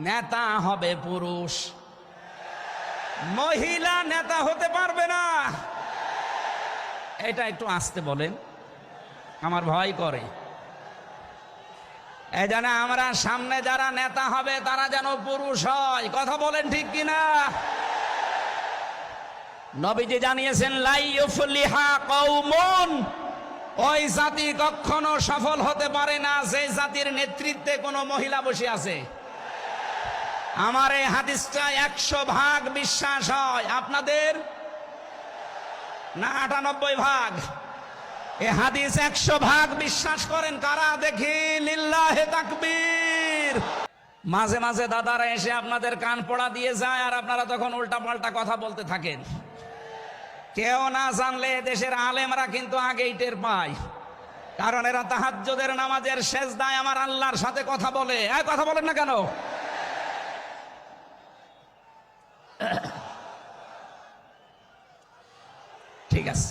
নেতা হবে পুরুষ। মহিলা নেতা হতে পারবে না। এটা একটু আসতে বলেন। আমার ভয় করে। এই যেন আমরা সামনে যারা নেতা হবে, তারা যেন পুরুষ হয়। কথা বলেন ঠিক কিনা? নবীজি জানিয়েছেন লাইফলিহা কৌমন ওই জাতি কখনো সফল হতে পারে না। সেই জাতির নেতৃত্বে কোনো মহিলা বসে আছে। আমার এই হাদিসটা একশো ভাগ বিশ্বাস হয়। আপনাদের? না, আটানব্বই ভাগ। এ হাদিস একশো ভাগ বিশ্বাস করেন। কারা দেখি? লিল্লাহে তাকবীর। মাঝে মাঝে দাদারা এসে আপনাদের কান পড়া দিয়ে যায় আর আপনারা তখন উল্টা পাল্টা কথা বলতে থাকেন। কেউ না জানলে দেশের আলেমরা কিন্তু আগেই টের পায়। কারণ এরা তাহাজ্জুদের নামাজের শেষ দায় আমার আল্লাহর সাথে কথা বলে। কথা বলেন না কেন ঠিক আছে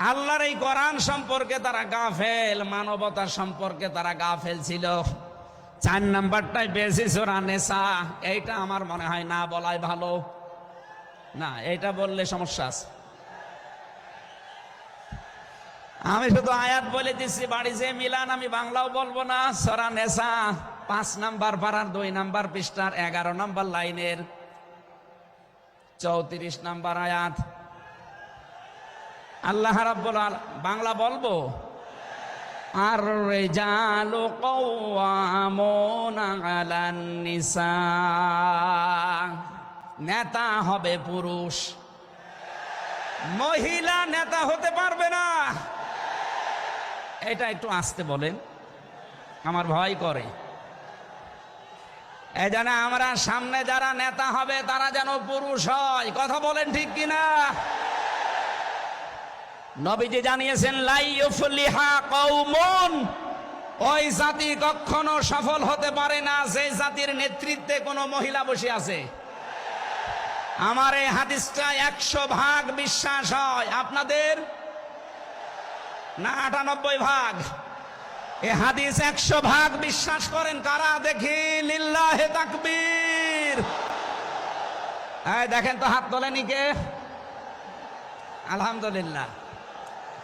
আল্লাহর এই কোরআন সম্পর্কে তারা গাফেল, মানবতা সম্পর্কে তারা গাফেল ছিল। চার নাম্বারটাই বেশি সোরা নেশা, এইটা আমার মনে হয় না বলাই ভালো। না, এইটা বললে সমস্যা আছে। আমি শুধু আয়াত বলে দিচ্ছি, বাড়ি যে মিলান আমি বাংলাও বলব না, সরা নেশা, পাঁচ নাম্বার পাড়ার দুই নাম্বার পৃষ্ঠার এগারো নাম্বার লাইনের চৌত্রিশ নাম্বার আয়াত। আল্লাহ রাব্বুল বাংলা বলব? আর রেজালু কওয়ামুনা নেতা হবে পুরুষ। মহিলা নেতা হতে পারবে না। এটা একটু আসতে বলেন। আমার ভয় করে। এই জন্য আমরা সামনে যারা নেতা হবে, তারা যেন পুরুষ হয়। কথা বলেন ঠিক কিনা? নবীজি জানিয়েছেন লাইফলিহা কৌমন ওই জাতি কখনো সফল হতে পারে না সেই জাতির নেতৃত্বে কোনো মহিলা বসে আছে। আমার এই হাদিসটা একশো ভাগ বিশ্বাস হয়। আপনাদের? না, আটানব্বই ভাগ। এ হাদিস একশো ভাগ বিশ্বাস করেন। কারা? দেখি, লিল্লাহে তাকবীর। দেখেন তো হাত তোলেনি কে? আলহামদুলিল্লাহ।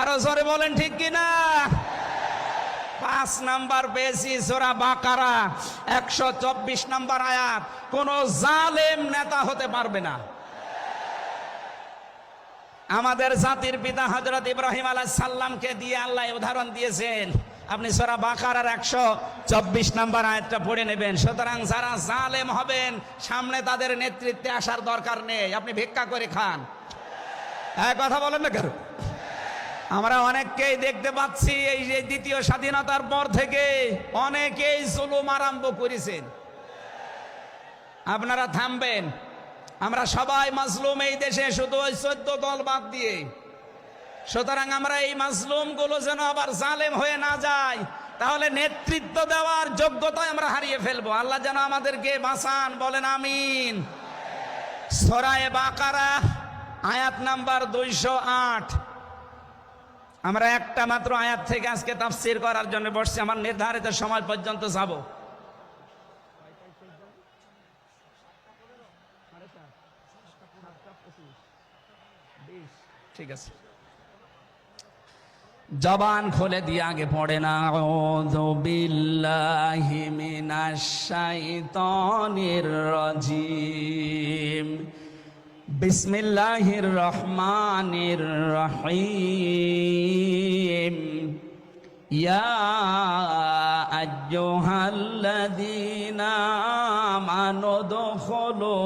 আরও জোরে বলেন ঠিক কিনা? পাঁচ নাম্বার পেয়েছি সোরা বাকারা, একশো চব্বিশ নাম্বার আয়াত। কোন জালেম নেতা হতে পারবে না। আমাদের জাতির পিতা হজরত ইব্রাহিম আলাহ সাল্লামকে দিয়ে আল্লাহ উদাহরণ দিয়েছেন। আপনি সোরা বাকারার একশো চব্বিশ নাম্বার আয়াতটা পড়ে নেবেন। সুতরাং যারা জালেম হবেন, সামনে তাদের নেতৃত্বে আসার দরকার নেই। আপনি ভিক্ষা করে খান। হ্যাঁ কথা বলেন না কেন? আমরা অনেককেই দেখতে পাচ্ছি এই যে দ্বিতীয় স্বাধীনতার পর থেকে অনেকেই জুলুম আরম্ভ করেছেন। আপনারা থামবেন। আমরা সবাই মাজলুম এই দেশে, শুধু ওই চোদ্দ দল বাদ দিয়ে। সুতরাং আমরা এই মাজলুমগুলো যেন আবার জালেম হয়ে না যায়, তাহলে নেতৃত্ব দেওয়ার যোগ্যতায় আমরা হারিয়ে ফেলব। আল্লাহ যেন আমাদেরকে বাঁচান, বলেন আমিন। সরায় বাকারা, আয়াত নাম্বার দুইশো আট। আমরা একটা মাত্র আয়াত থেকে আজকে তাফসির করার জন্য বসছি, আমার নির্ধারিত সময় পর্যন্ত যাব। ঠিক আছে। জবান খুলে দিয়ে আগে পড়ে না। আউযু বিল্লাহি মিনাশ শাইতানির রাজিম। বিসমিল্লাহির রহমানির রহিম। ইয়া আইয়ুহাল্লাযীনা আমানু দুখুলু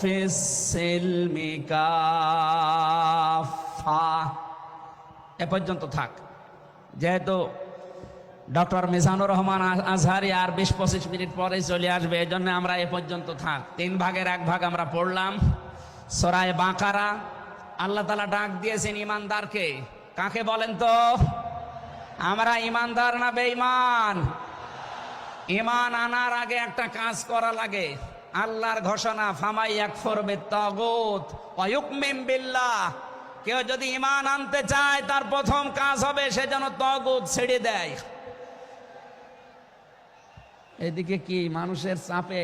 ফিস সিলমি কাফা এ পর্যন্ত থাক। যেহেতু ডক্টর মিজানুর রহমান আজহারি আর বিশ পঁচিশ মিনিট পরে চলে আসবে এই জন্য আমরা এ পর্যন্ত থাক। তিন ভাগের এক ভাগ আমরা পড়লাম। সরায় বাঁকারা, আল্লাহ তালা ডাক দিয়েছেন ইমানদারকে কাকে বলেন তো? আমরা ইমানদার না বেঈমান? ইমান আনার আগে একটা কাজ করা লাগে। আল্লাহর ঘোষণা ফামাই এক ফরবে তগুত অয়ুকমিম বিল্লাহ। কেউ যদি ইমান আনতে চায়, তার প্রথম কাজ হবে সে যেন তগুত ছেড়ে দেয়। এদিকে কি মানুষের চাপে